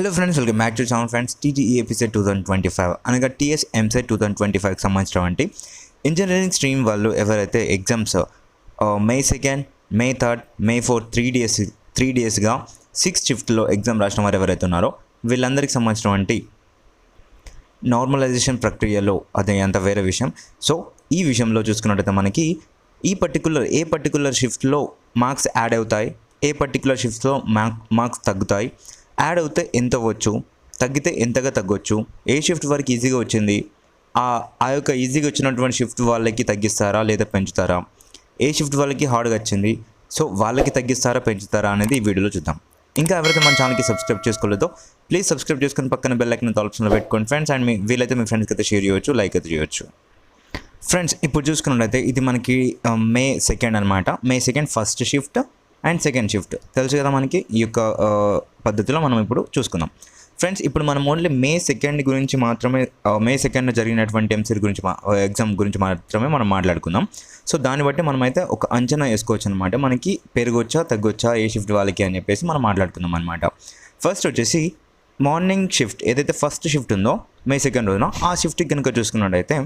Hello friends welcome back to channel friends TTE episode two thousand twenty five అనగా TS EAMCET two thousand twenty ఫైవ్కి సంబంధించినటువంటి engineering stream వాళ్ళు ఎవరైతే exams May second May third May fourth three days three డేస్గా six షిఫ్ట్లో exam రాసిన వారు ఎవరైతే ఉన్నారో వీళ్ళందరికీ సంబంధించినటువంటి నార్మలైజేషన్ ప్రక్రియలో అదే అంత వేరే విషయం. సో ఈ విషయంలో చూసుకున్నట్టయితే మనకి ఈ పర్టికులర్ ఏ పర్టికులర్ షిఫ్ట్లో మార్క్స్ యాడ్ అవుతాయి ఏ పర్టికులర్ షిఫ్ట్లో మార్క్ మార్క్స్ తగ్గుతాయి యాడ్ అవుతే ఎంత అవ్వచ్చు? తగ్గితే ఎంతగా తగ్గొచ్చు? ఏ షిఫ్ట్ వరకు ఈజీగా వచ్చింది? ఆ యొక్క ఈజీగా వచ్చినటువంటి షిఫ్ట్ వాళ్ళకి తగ్గిస్తారా లేదా పెంచుతారా? ఏ షిఫ్ట్ వాళ్ళకి హార్డ్గా వచ్చింది? సో వాళ్ళకి తగ్గిస్తారా పెంచుతారా అనేది ఈ వీడియోలో చూద్దాం. ఇంకా ఎవరైతే మన ఛానల్కి సబ్స్క్రైబ్ చేసుకోలేదో ప్లీజ్ సబ్స్క్రైబ్ చేసుకుని పక్కన బెల్ ఐకన్ ఆప్షన్లో పెట్టుకోండి. ఫ్రెండ్స్ అండ్ మీ వీలైతే మీ ఫ్రెండ్స్కి అయితే షేర్ చేయొచ్చు లైక్ అయితే చేయొచ్చు. ఫ్రెండ్స్ ఇప్పుడు చూసుకున్నట్లయితే ఇది మనకి మే సెకండ్ అనమాట May second first shift. And second shift. తెలుసు కదా మనకి? ఈ యొక్క పద్ధతిలో మనం ఇప్పుడు చూసుకుందాం. ఫ్రెండ్స్ ఇప్పుడు మనం ఓన్లీ మే సెకండ్ గురించి మాత్రమే మే సెకండ్ జరిగినటువంటి ఎంసీర్ గురించి ఎగ్జామ్ గురించి మాత్రమే మనం మాట్లాడుకుందాం. సో దాన్ని బట్టి మనమైతే ఒక అంచనా వేసుకోవచ్చు అనమాట మనకి పెరగొచ్చా తగ్గొచ్చా ఏ షిఫ్ట్ వాళ్ళకి అని చెప్పేసి మనం మాట్లాడుకుందాం అనమాట ఫస్ట్ వచ్చేసి మార్నింగ్ షిఫ్ట్. ఏదైతే ఫస్ట్ షిఫ్ట్ ఉందో మే సెకండ్ రోజున ఆ షిఫ్ట్కి కనుక చూసుకున్నట్టయితే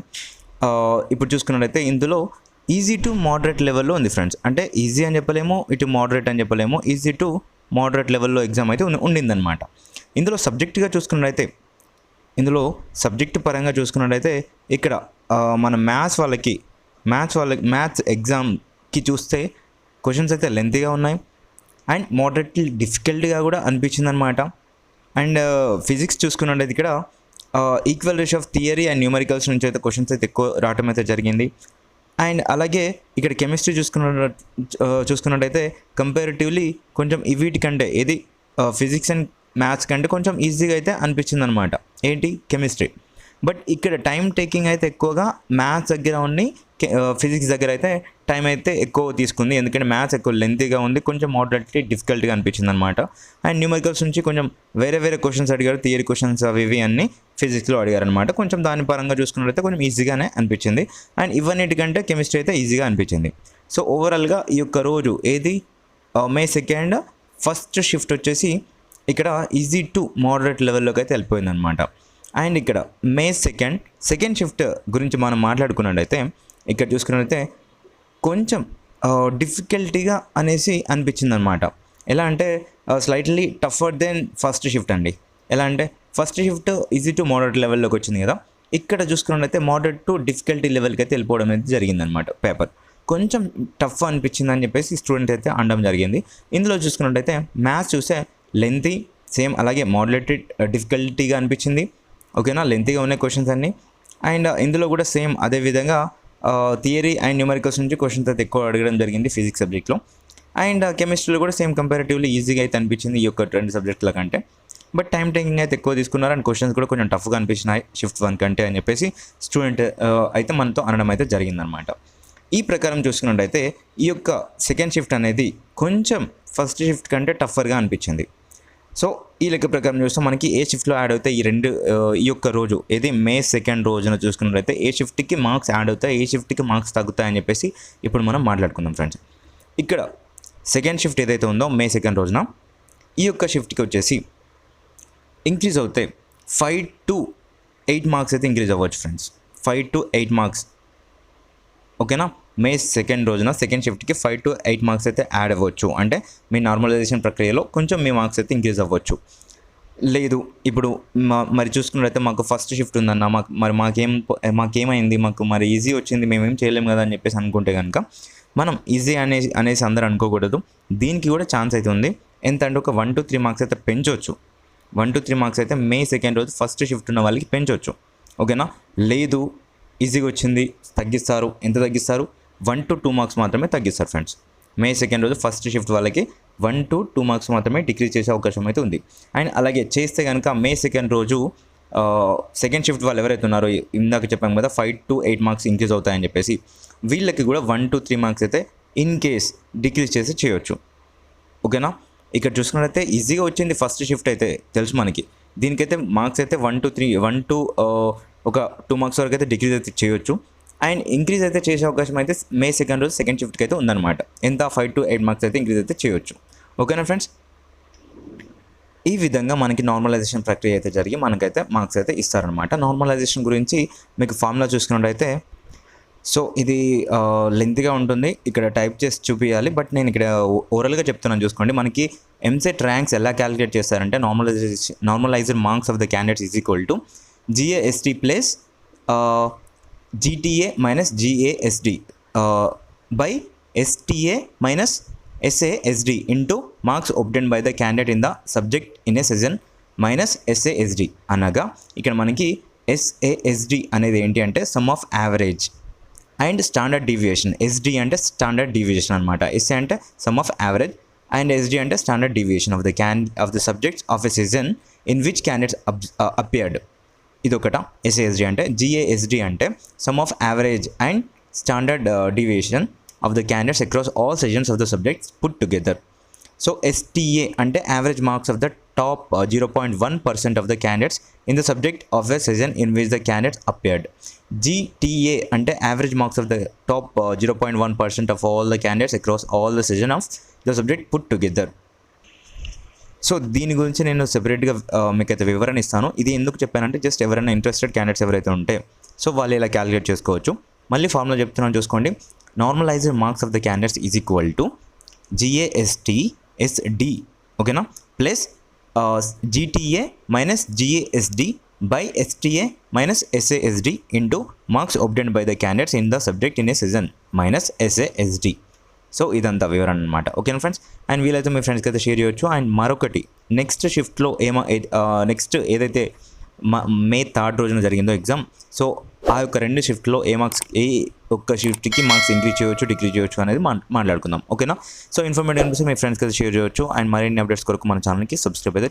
ఇప్పుడు చూసుకున్నట్టయితే ఇందులో ఈజీ టు మోడరేట్ లెవెల్లో ఉంది ఫ్రెండ్స్ అంటే ఈజీ అని చెప్పలేము ఇటు మోడరేట్ అని చెప్పలేము ఈజీ టు మోడరేట్ లెవెల్లో ఎగ్జామ్ అయితే ఉండిందనమాట ఇందులో సబ్జెక్ట్గా చూసుకున్నట్టయితే ఇందులో సబ్జెక్ట్ పరంగా చూసుకున్నట్టయితే ఇక్కడ మన మ్యాథ్స్ వాళ్ళకి మ్యాథ్స్ వాళ్ళకి మ్యాథ్స్ ఎగ్జామ్కి చూస్తే క్వశ్చన్స్ అయితే లెంతీగా ఉన్నాయి. అండ్ మోడరేట్లీ డిఫికల్ట్గా కూడా అనిపించింది అనమాట అండ్ ఫిజిక్స్ చూసుకున్నట్టయితే ఇక్కడ equal ratio of theory and numericals నుంచి అయితే క్వశ్చన్స్ అయితే ఎక్కువ రావటం అయితే జరిగింది. అండ్ అలాగే ఇక్కడ కెమిస్ట్రీ చూసుకున్న చూసుకున్నట్టయితే కంపారిటివ్లీ కొంచెం ఈ వీటికంటే ఏది ఫిజిక్స్ అండ్ మ్యాథ్స్ కంటే కొంచెం ఈజీగా అయితే అనిపించింది అనమాట ఏంటి? కెమిస్ట్రీ. బట్ ఇక్కడ టైం టేకింగ్ అయితే ఎక్కువగా మ్యాథ్స్ దగ్గర ఉండి ఫిజిక్స్ దగ్గర అయితే టైం అయితే ఎక్కువ తీసుకుంది. ఎందుకంటే మ్యాథ్స్ ఎక్కువ లెంతీగా ఉంది కొంచెం మోడరేట్లీ డిఫికల్ట్గా అనిపించింది అనమాట అండ్ న్యూమరికల్స్ నుంచి కొంచెం వేరే వేరే క్వశ్చన్స్ అడిగారు థియరీ క్వశ్చన్స్ అవి ఇవి అన్నీ ఫిజిక్స్లో అడిగారు అనమాట కొంచెం దాని పరంగా చూసుకున్నట్లయితే కొంచెం ఈజీగానే అనిపించింది. అండ్ ఇవన్నిటికంటే కెమిస్ట్రీ అయితే ఈజీగా అనిపించింది. సో ఓవరాల్గా ఈ యొక్క రోజు ఏది? మే సెకండ్ ఫస్ట్ షిఫ్ట్ వచ్చేసి ఇక్కడ ఈజీ టు మోడరేట్ లెవెల్లోకి అయితే వెళ్ళిపోయింది అనమాట అండ్ ఇక్కడ మే సెకండ్ సెకండ్ షిఫ్ట్ గురించి మనం మాట్లాడుకున్నట్టయితే ఇక్కడ చూసుకున్నట్టయితే కొంచెం డిఫికల్టీగా అనేసి అనిపించింది అనమాట ఎలా అంటే slightly tougher than first shift అండి. ఎలా అంటే first shift easy to moderate లెవెల్లోకి వచ్చింది కదా. ఇక్కడ చూసుకున్నట్టయితే మోడరేట్ టు డిఫికల్టీ లెవెల్కి అయితే వెళ్ళిపోవడం అయితే జరిగిందనమాట పేపర్ కొంచెం టఫ్ అనిపించింది అని చెప్పేసి స్టూడెంట్ అయితే అనడం జరిగింది. ఇందులో చూసుకున్నట్టయితే మ్యాథ్స్ చూస్తే లెంతీ సేమ్ అలాగే మోడరేటెడ్ డిఫికల్టీగా అనిపించింది. ఓకేనా? లెంతీగా ఉన్నాయి క్వశ్చన్స్ అన్నీ. అండ్ uh, ఇందులో కూడా సేమ్ అదే విధంగా థియరీ అండ్ న్యూమరికల్స్ నుంచి క్వశ్చన్స్ అయితే ఎక్కువ అడగడం జరిగింది ఫిజిక్స్ సబ్జెక్ట్లో అండ్ కెమిస్ట్రీలో కూడా సేమ్ కంపారిటివ్లీ ఈజీగా అయితే అనిపించింది ఈ యొక్క రెండు సబ్జెక్టుల కంటే. బట్ టైం టేకింగ్ అయితే ఎక్కువ తీసుకున్నారు అండ్ క్వశ్చన్స్ కూడా కొంచెం టఫ్గా అనిపించినాయి షిఫ్ట్ వన్ కంటే అని చెప్పేసి స్టూడెంట్ uh, అయితే మనతో అనడం అయితే జరిగిందనమాట ఈ ప్రకారం చూసుకున్నట్టయితే ఈ యొక్క సెకండ్ షిఫ్ట్ అనేది కొంచెం ఫస్ట్ షిఫ్ట్ కంటే టఫర్గా అనిపించింది. సో ఈ లెక్క ప్రకారం చూస్తే మనకి ఏ షిఫ్ట్లో యాడ్ అవుతాయి ఈ రెండు ఈ యొక్క రోజు. ఏది? మే సెకండ్ రోజున చూసుకున్నట్లయితే ఏ షిఫ్ట్కి మార్క్స్ యాడ్ అవుతాయి ఏ షిఫ్ట్కి మార్క్స్ తగ్గుతాయని చెప్పేసి ఇప్పుడు మనం మాట్లాడుకుందాం ఫ్రెండ్స్ ఇక్కడ సెకండ్ షిఫ్ట్ ఏదైతే ఉందో మే సెకండ్ రోజున ఈ యొక్క షిఫ్ట్కి వచ్చేసి ఇంక్రీజ్ అవుతాయి ఫైవ్ టు ఎయిట్ మార్క్స్ అయితే ఇంక్రీజ్ అవ్వచ్చు friends five to eight marks ఓకేనా మే సెకండ్ రోజున సెకండ్ షిఫ్ట్కి ఫైవ్ టు ఎయిట్ మార్క్స్ అయితే యాడ్ అవ్వచ్చు. అంటే మీ నార్మలైజేషన్ ప్రక్రియలో కొంచెం మీ మార్క్స్ అయితే ఇంక్రీజ్ అవ్వచ్చు. లేదు ఇప్పుడు మా మరి చూసుకున్నట్లయితే మాకు ఫస్ట్ షిఫ్ట్ ఉందన్న మాకు మరి మాకేం మాకేమైంది మాకు మరి ఈజీ వచ్చింది మేమేం చేయలేము కదా అని చెప్పేసి అనుకుంటే కనుక మనం ఈజీ అనే అనేసి అందరూ అనుకోకూడదు. దీనికి కూడా ఛాన్స్ అయితే ఉంది. ఎంత అంటే ఒక వన్ టు త్రీ మార్క్స్ అయితే పెంచవచ్చు వన్ టు త్రీ మార్క్స్ అయితే మే సెకండ్ రోజు ఫస్ట్ షిఫ్ట్ ఉన్న వాళ్ళకి పెంచవచ్చు ఓకేనా? లేదు ఈజీగా వచ్చింది తగ్గిస్తారు. ఎంత తగ్గిస్తారు? వన్ టు టూ మార్క్స్ మాత్రమే తగ్గిస్తారు ఫ్రెండ్స్ మే సెకండ్ రోజు ఫస్ట్ షిఫ్ట్ వాళ్ళకి వన్ టు టూ మార్క్స్ మాత్రమే డిక్రీజ్ చేసే అవకాశం అయితే ఉంది. అండ్ అలాగే చేస్తే కనుక మే సెకండ్ రోజు సెకండ్ షిఫ్ట్ వాళ్ళు ఎవరైతే ఉన్నారో ఇందాక చెప్పాం కదా five to eight marks increase అవుతాయని చెప్పేసి వీళ్ళకి కూడా వన్ టు త్రీ మార్క్స్ అయితే ఇన్ కేస్ డిక్రీజ్ చేసి చేయొచ్చు. ఓకేనా ఇక్కడ చూసుకున్నట్లయితే ఈజీగా వచ్చింది ఫస్ట్ షిఫ్ట్ అయితే తెలుసు మనకి. దీనికైతే మార్క్స్ అయితే one to three one to ఒక టూ మార్క్స్ వరకు అయితే డిగ్రీ అయితే చేయొచ్చు. అండ్ ఇంక్రీజ్ అయితే చేసే అవకాశం అయితే మే సెకండ్ రోజు సెకండ్ షిఫ్ట్కి అయితే ఉందన్నమాట. ఎంత ఫైవ్ టు ఎయిట్ మార్క్స్ అయితే ఇంక్రీజ్ అయితే చేయొచ్చు. ఓకేనా ఫ్రెండ్స్? ఈ విధంగా మనకి నార్మలైజేషన్ ప్రక్రియ అయితే జరిగి మనకైతే మార్క్స్ అయితే ఇస్తారనమాట నార్మలైజేషన్ గురించి మీకు ఫార్ములా చూసుకున్నట్టయితే సో ఇది లెంత్గా ఉంటుంది. ఇక్కడ టైప్ చేసి చూపించాలి బట్ నేను ఇక్కడ ఓరల్గా చెప్తున్నాను చూసుకోండి. మనకి ఎంసెట్ ర్యాంక్స్ ఎలా క్యాలిక్యులేట్ చేస్తారంటే normalisation normalised marks of the candidates is equal to GAST plus GTA minus GASD by STA minus SASD into marks obtained by the candidate in the subject in a session minus SASD అనగా ఇక్కడ మనకి SASD అనేది ఏంటి అంటే sum of average and standard deviation SD అంటే standard deviation అనమాట SA అంటే sum of average and SD అంటే standard deviation of the can of the subjects of a season in which candidates appeared ఇది ఒకట SASD అంటే GASD అంటే sum of average and standard deviation of the candidates across all sessions of the subjects put together so STA అంటే average marks of the top zero point one percent of the candidates in the subject of a session in which the candidates appeared GTA అంటే average marks of the top zero point one percent of all the candidates across all the session of the subject put together so దీని గురించి నేను సెపరేట్గా మీకైతే వివరణ ఇస్తాను. ఇది ఎందుకు చెప్పానంటే జస్ట్ ఎవరైనా ఇంట్రెస్టెడ్ క్యాండిడేట్స్ ఎవరైతే ఉంటే సో వాళ్ళు ఇలా క్యాలిక్యులేట్ చేసుకోవచ్చు. మళ్ళీ ఫార్ములా చెప్తున్నాను చూసుకోండి. Normalised marks of the candidates is equal to GAST SD ఓకేనా plus GTA minus GASD by STA minus SASD into marks obtained by the candidates in the subject in a season minus SASD so ఇదంతా వివరణ అనమాట ఓకేనా friends and వీలైతే మీ ఫ్రెండ్స్కి అయితే share చేయొచ్చు. అండ్ మరొకటి నెక్స్ట్ షిఫ్ట్లో ఏమో నెక్స్ట్ ఏదైతే మా మే థర్డ్ రోజున జరిగిందో ఎగ్జామ్ సో ఆ యొక్క రెండు షిఫ్ట్లో ఏ మార్క్స్ ఏ ఒక్క షిఫ్ట్కి మార్క్స్ ఇంక్రీజ్ చేయొచ్చు డిక్రీజ్ చేయొచ్చు అనేది మాట్లాడుకుందాం. ఓకేనా? సో ఇన్ఫర్మేటివ్ అనిపిస్తే మీ ఫ్రెండ్స్కి అయితే షేర్ చేయొచ్చు. అండ్ మరిన్ని అప్డేట్స్ కొరకు మన ఛానల్కి సబ్స్క్రైబ్ అయితే